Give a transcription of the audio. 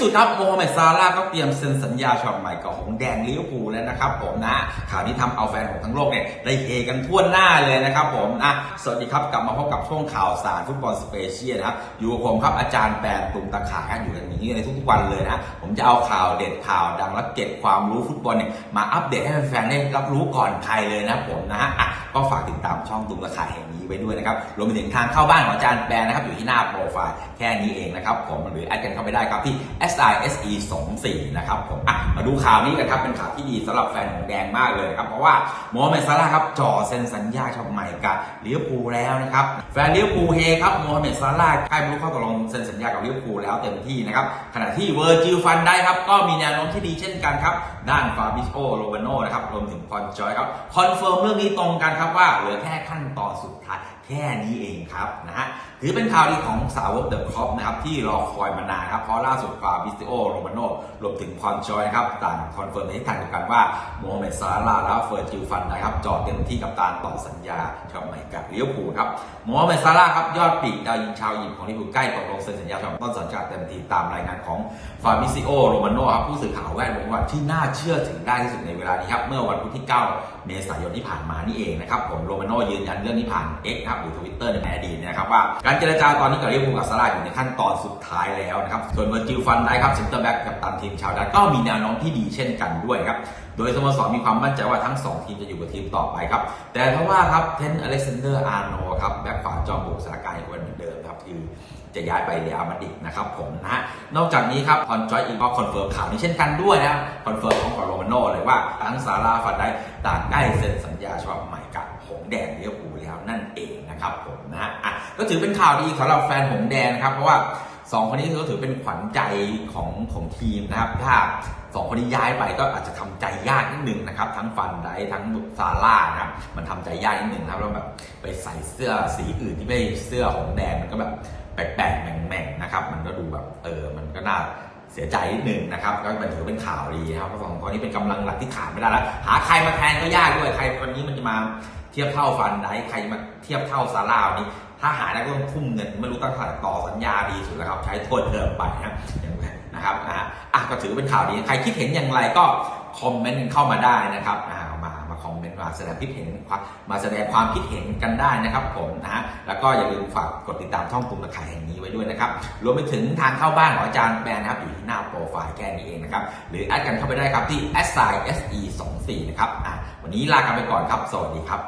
สุดครับโมเมซาร่าก็เตรียมเซ็นสัญญาฉบับใหม่กับหงแดงลิเวอร์พูลแล้วนะครับผมนะข่าวนี้ทำเอาแฟนของทั้งโลกเนี่ยได้เฮกันทั่วหน้าเลยนะครับผมนะสวัสดีครับกลับมาพบกับช่วงข่าวสารฟุตบอลสเปเชียลนะครับอยู่กับผมครับอาจารย์แปนตุงตะขาอยู่กันอย่างนี้ในทุกๆวันเลยนะผมจะเอาข่าวเด็ดข่าวดังและเก็บความรู้ฟุตบอลเนี่ยมาอัปเดตให้แฟนๆได้รับรู้ก่อนใครเลยนะผมนะฮะอะก็ฝากติดตามช่องตุงตะขาแห่งนี้ไว้ด้วยนะครับรวมไปถึงทางเข้าบ้านของอาจารย์แปนนะครับอยู่ที่หน้าโปรไฟล์แค่นี้เองนะครับผมหรือแอดกันเข้าไปได้ครับที่ S I S E 2 4นะครับผมอะมาดูข่าวนี้กันครับ เป็นข่าวที่ดีสำหรับแฟนของแดงมากเลยครับเพราะว่าโมฮัมเหม็ดซาร่าครับจ่อเซ็นสัญญาฉบับใหม่กับลิเวอร์พูลแล้วนะครับแฟนลิเวอร์พูลเฮครับโมฮัมเหม็ดซาร่าใกล้บรรลุข้อตกลงเซ็นสัญญากับลิเวอร์พูลแล้วเต็มที่นะครับขณะที่เวอร์จิลฟันได้ครับก็มีแนวโน้มที่ดีเช่นกันครับด้านฟาบิโอโรเบโนนะครับรวมถึงพอนจอยครับคอนเฟิร์มเรื่องนี้ตรงกันครับว่าเหลือแค่ขั้นตอนสุดท้าย แค่นี้เองครับนะฮะถือเป็นข่าวดีของสาวกเดอะครอปนะครับที่รอคอยมานานครับเพราะล่าสุดฟาบิโอโรเบโนรวมถึงพอนจอยนะครับต่างคอนเฟิร์มในทิศทางเดียวกันว่าโมฮัมเหม็ดซาร่าและเฟอร์จิลฟันนะครับจอดเต็มที่กับการต่อสัญญาฉบับใหม่กับลิเวอร์พูครับโมฮัมเหม็ดซาร่าครับยอดปีกดาวยิงชาวอียิปของลิเวอร์พูลใกล้ตกลงเซ็นสัญญาฉบับต้นสัญญาเต็มทีตามรายงานของฟาบิซิโอโรมาโนครับผู้สื่อข่าวแวดวงว่าที่น่าเชื่อถือได้ที่สุดในเวลานี้ครับเมื่อวันพุธที่ 9 เมษายนที่ผ่านมานี่เองนะครับผมโรมาโนยืนยันเรื่องนี้ผ่าน X ครับหรือทวิตเตอร์ในอดีตนยนะครับว่าการเจรจาตอนนี้กับลิเวอร์พูลกับซาร่าอยู่ในขั้นตอนสุดท้ายแล้วนะครับส่วนเวอร์จิลฟันได้ครับเซนเตอร์แบ็กกับตันทีมชาวดานก็มีแนวโน้มที่ดีเช่นกันด้วยครับโดยสโมสรมีความมั่นใจว่าทั้ง 2 ทีมจะอยู่กับทีมต่อไปครับ แต่ถ้าว่าครับเทนอเล็กซานเดอร์อาร์โนครับแบ็คขวาจอมบุกสถานการณ์ยังเป็นเหมือนเดิมครับคือจะย้ายไปเรอัลมาดริดนะครับผมนะฮะนอกจากนี้ครับคอนจอยอีกก็คอนเฟิร์มข่าวนี้เช่นกันด้วยนะคอนเฟิร์มของกอโรมาโนเลยว่าทั้งซาร่าฟันได้ต่างได้เซ็นสัญ ก็ถือเป็นข่าวดีสำหรับแฟนหงแดงนะครับ เพราะว่าสองคนนี้ก็ถือเป็นขวัญใจของของทีมนะครับ ถ้าสองคนนี้ย้ายไปก็อาจจะทำใจยากนิดนึงนะครับ ทั้งฟันไดทั้งซาร่านะครับมันทำใจยากนิดนึงนะครับแล้วแบบไปใส่เสื้อสีอื่นที่ไม่เสื้อของแดงมันก็แบบแปลกๆแหม่งๆนะครับ มันก็ดูแบบเออมันก็น่า เสียใจนิดนึงนะครับก็เป็นถือเป็นข่าวดีครับเพราะสองคนนี้เป็นกำลังหลักที่ขาดไม่ได้แล้วหาใครมาแทนก็ยากด้วยใครคนนี้มันจะมาเทียบเท่าฟันไดใครมาเทียบเท่าซาร่าวนี้ถ้าหาได้ก็ต้องทุ่มเงินไม่รู้ตั้งเท่าไหร่ต่อสัญญาดีสุดแล้วครับ ใช้โทษเพิ่มไปนะอย่างนะครับอะก็ถือเป็นข่าวดีใครคิดเห็นอย่างไรก็คอมเมนต์เข้ามาได้นะครับอ่า คอมเมนต์มาแสดงคิดเห็นมาแสดงความคิดเห็นกันได้นะครับผมนะฮะแล้วก็อย่าลืมฝากกดติดตามช่องตุ่มตะไคร่แห่งนี้ไว้ด้วยนะครับรวมไปถึงทางเข้าบ้านของอาจารย์แปนนะครับอยู่ที่หน้าโปรไฟล์แค่นี้เองนะครับหรือแอดกันเข้าไปได้ครับที่ s i s e 2 4นะครับอะวันนี้ลากันไปก่อนครับ สวัสดีครับ